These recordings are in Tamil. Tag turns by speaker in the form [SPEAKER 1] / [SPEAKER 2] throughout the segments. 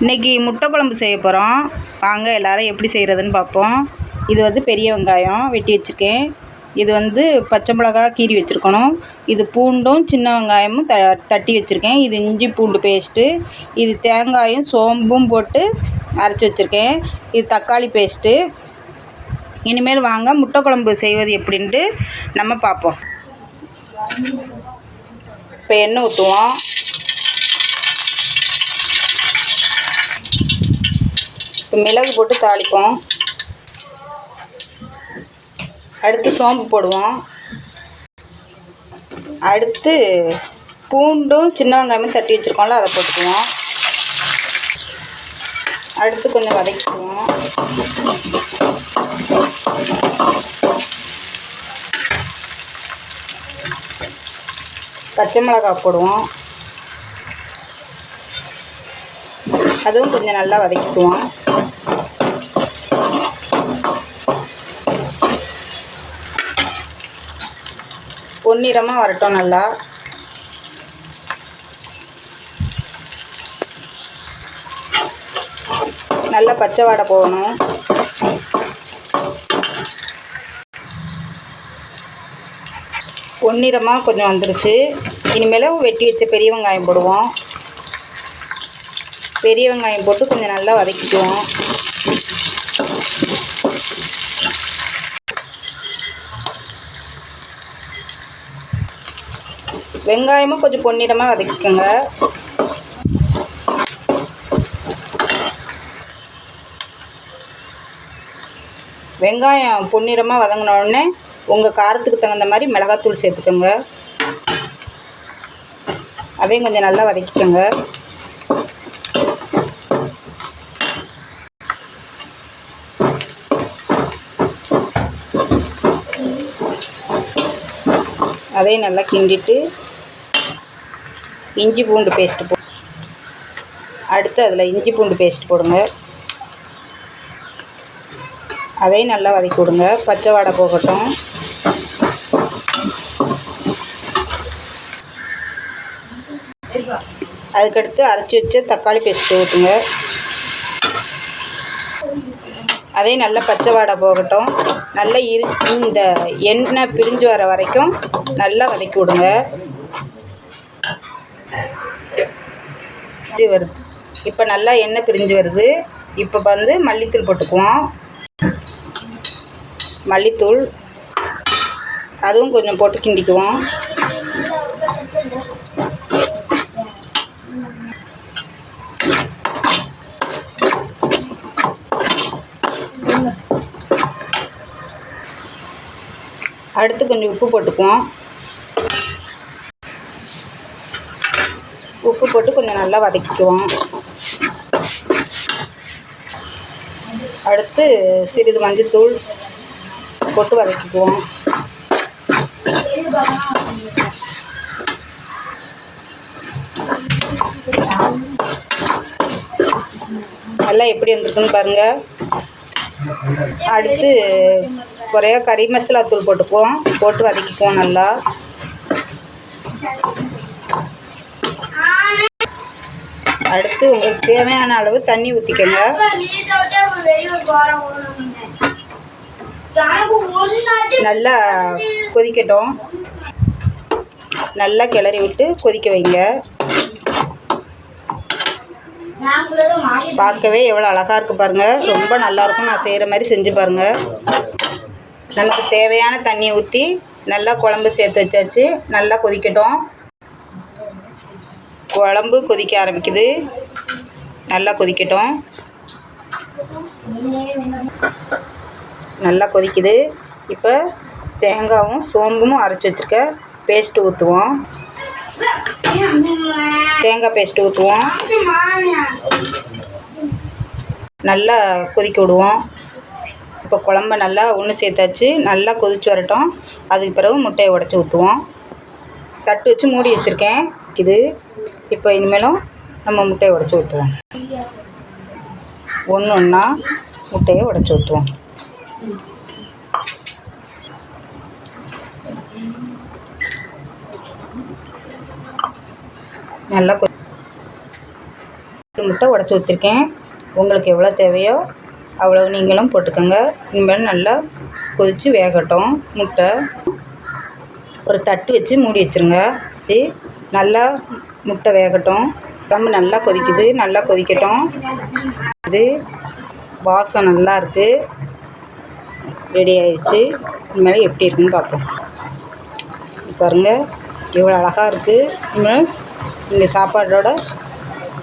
[SPEAKER 1] இன்றைக்கி முட்டை குழம்பு செய்ய போகிறோம் வாங்க எல்லோரும் எப்படி செய்கிறதுன்னு பார்ப்போம். இது வந்து பெரிய வெங்காயம் வெட்டி வச்சுருக்கேன். இது வந்து பச்சை மிளகா கீறி வச்சுருக்கணும். இது பூண்டும் சின்ன வெங்காயமும் த தட்டி வச்சுருக்கேன். இது இஞ்சி பூண்டு பேஸ்ட்டு இது தேங்காயும் சோம்பும் போட்டு அரைச்சி வச்சுருக்கேன். இது தக்காளி பேஸ்ட்டு. இனிமேல் வாங்க முட்டை குழம்பு செய்வது எப்படின்ட்டு நம்ம பார்ப்போம். இப்போ எண்ணெய் ஊற்றுவோம் மிளகு போட்டு தாளிப்போம். அடுத்து சோம்பு போடுவோம். அடுத்து பூண்டும் சின்ன வெங்காயமும் தட்டி வச்சுருக்கோம்ல அதை போட்டுக்குவோம். அடுத்து கொஞ்சம் வதக்கிக்குவோம். பச்சை மிளகாய் போடுவோம். அதுவும் கொஞ்சம் நல்லா வதக்கிக்குவோம். பொன்னிறமாக வரட்டும் நல்லா. நல்லா பச்சை வாடை போகணும் பொன்னிறமாக கொஞ்சம் வந்துருச்சு. இனிமேல் வெட்டி வச்ச பெரிய வெங்காயம் போடுவோம். பெரிய வெங்காயம் போட்டு கொஞ்சம் நல்லா வதக்கிக்குவோம். வெங்காயமும் கொஞ்சம் பொன்னிறமாக வதக்கிக்கோங்க. வெங்காயம் பொன்னிறமாக வதங்கினோடனே உங்கள் காரத்துக்கு தகுந்த மாதிரி மிளகாத்தூள் சேர்த்துக்கோங்க. அதையும் கொஞ்சம் நல்லா வதக்கிக்கோங்க. அதையும் நல்லா கிண்டிட்டு இஞ்சி பூண்டு பேஸ்ட்டு போ அடுத்து அதில் இஞ்சி பூண்டு பேஸ்ட் போடுங்க. அதையும் நல்லா வதக்கி விடுங்க. பச்சை வாடை போகட்டும். அதுக்கடுத்து அரைச்சி வச்ச தக்காளி பேஸ்ட்டு ஊற்றுங்க. அதையும் நல்லா பச்சை வாடை போகட்டும். நல்லா இரு இந்த எண்ணெய் பிரிஞ்சு வர வரைக்கும் நல்லா வதக்கி விடுங்க. இப்படி வருது இப்போ நல்லா எண்ணெய் பிரிஞ்சு வருது. இப்போ வந்து மல்லித்தூள் போட்டுக்குவோம். மல்லித்தூள். அதுவும் கொஞ்சம் போட்டு கிண்டிக்குவோம். அடுத்து கொஞ்சம் உப்பு போட்டுக்குவோம் உப்பு போட்டு கொஞ்சம் நல்லா வதக்கிக்குவோம். அடுத்து சிறிது மஞ்சத்தூள் போட்டு வதக்கிக்குவோம். நல்லா எப்படி வந்திருக்குன்னு பாருங்கள் அடுத்து குறைய கறி மசாலா தூள் போட்டுக்குவோம். போட்டு வதக்கிக்குவோம் நல்லா. அடுத்து உங்களுக்கு தேவையான அளவு தண்ணி ஊற்றிக்கோங்க நல்லா கொதிக்கட்டும். நல்லா கிளறி விட்டு கொதிக்க வைங்க. பார்க்கவே எவ்வளோ அழகாக இருக்குது பாருங்கள் ரொம்ப நல்லாயிருக்கும் நான் செய்கிற மாதிரி செஞ்சு பாருங்கள் நமக்கு தேவையான தண்ணி ஊற்றி நல்லா குழம்பு சேர்த்து வச்சாச்சு. நல்லா கொதிக்கட்டும். குழம்பு கொதிக்க ஆரம்பிக்குது. நல்லா கொதிக்கட்டும். நல்லா கொதிக்குது. இப்போ தேங்காயும் சோம்பும் அரைச்சி வச்சுருக்க. பேஸ்ட்டு ஊற்றுவோம் தேங்காய் பேஸ்ட்டு ஊற்றுவோம் நல்லா கொதிக்க விடுவோம். இப்போ குழம்ப நல்லா ஒன்று சேர்த்தாச்சு. நல்லா கொதிச்சு வரட்டும். அதுக்கு பிறகு முட்டையை உடச்சி ஊற்றுவோம் தட்டு வச்சு மூடி வச்சுருக்கேன். இது இப்போ இனிமேலும் நம்ம முட்டையை உடச்சி ஊற்றுவோம் ஒன்று ஒன்றா முட்டையை உடச்சி ஊற்றுவோம் நல்லா முட்டை உடச்சி ஊற்றிருக்கேன் உங்களுக்கு எவ்வளோ தேவையோ அவ்வளோ நீங்களும் போட்டுக்கோங்க. இனிமேல் நல்லா கொதித்து வேகட்டும். முட்டை ஒரு தட்டு வச்சு மூடி வச்சுருங்க. இது நல்லா முட்டை வேகட்டும். குழம்பு நல்லா கொதிக்குது நல்லா கொதிக்கட்டும். இது வாசம் நல்லா இருக்குது ரெடி ஆயிடுச்சு. இனிமேல் எப்படி இருக்குன்னு பார்ப்போம். பாருங்கள் எவ்வளோ அழகாக இருக்குது இனிமேல் இந்த சாப்பாடோட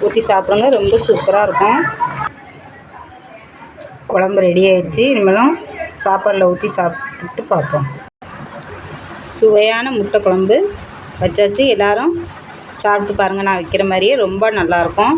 [SPEAKER 1] ஊற்றி சாப்பிடுங்க ரொம்ப சூப்பராக இருக்கும். குழம்பு ரெடி ஆயிடுச்சு. இனிமேலும் சாப்பாடில் ஊற்றி சாப்பிட்டு பார்ப்போம். சுவையான முட்டை குழம்பு வச்சாச்சு. எல்லோரும் சாப்பிட்டு பாருங்கள் நான் வைக்கிற மாதிரியே ரொம்ப நல்லாயிருக்கும்.